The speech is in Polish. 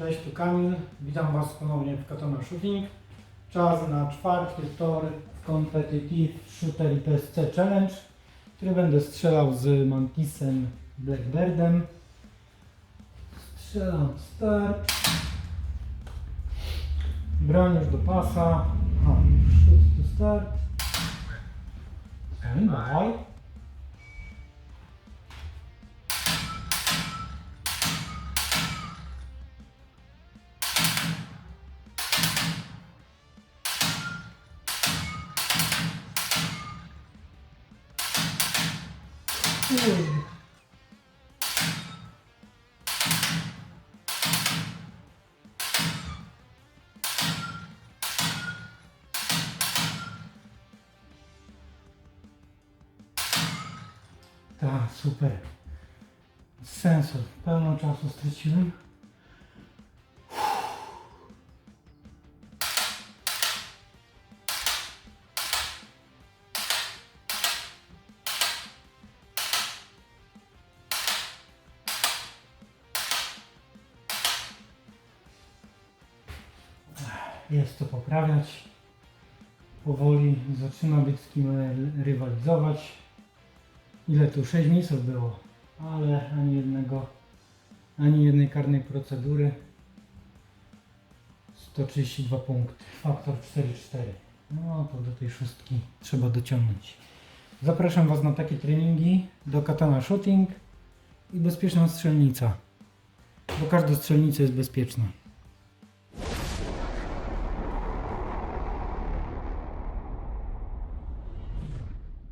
Cześć, tu Kamil. Witam Was ponownie w Katana Shooting. Czas na czwarty tor w Competitive Shooter PSC Challenge, który będę strzelał z Mantisem Blackbirdem. Strzelam start. Broń już do pasa. Aha, shoot to start. Dawaj. Kurde. Tak, super. Sensor. Pełno czasu straciłem. Jest to poprawiać. Powoli zaczyna być z kim rywalizować. Ile tu? 6 misów było, ale ani jednego, ani jednej karnej procedury. 132 punkty, faktor 4-4. No to do tej szóstki trzeba dociągnąć. Zapraszam Was na takie treningi do Katana Shooting i bezpieczna strzelnica. Bo każda strzelnica jest bezpieczna.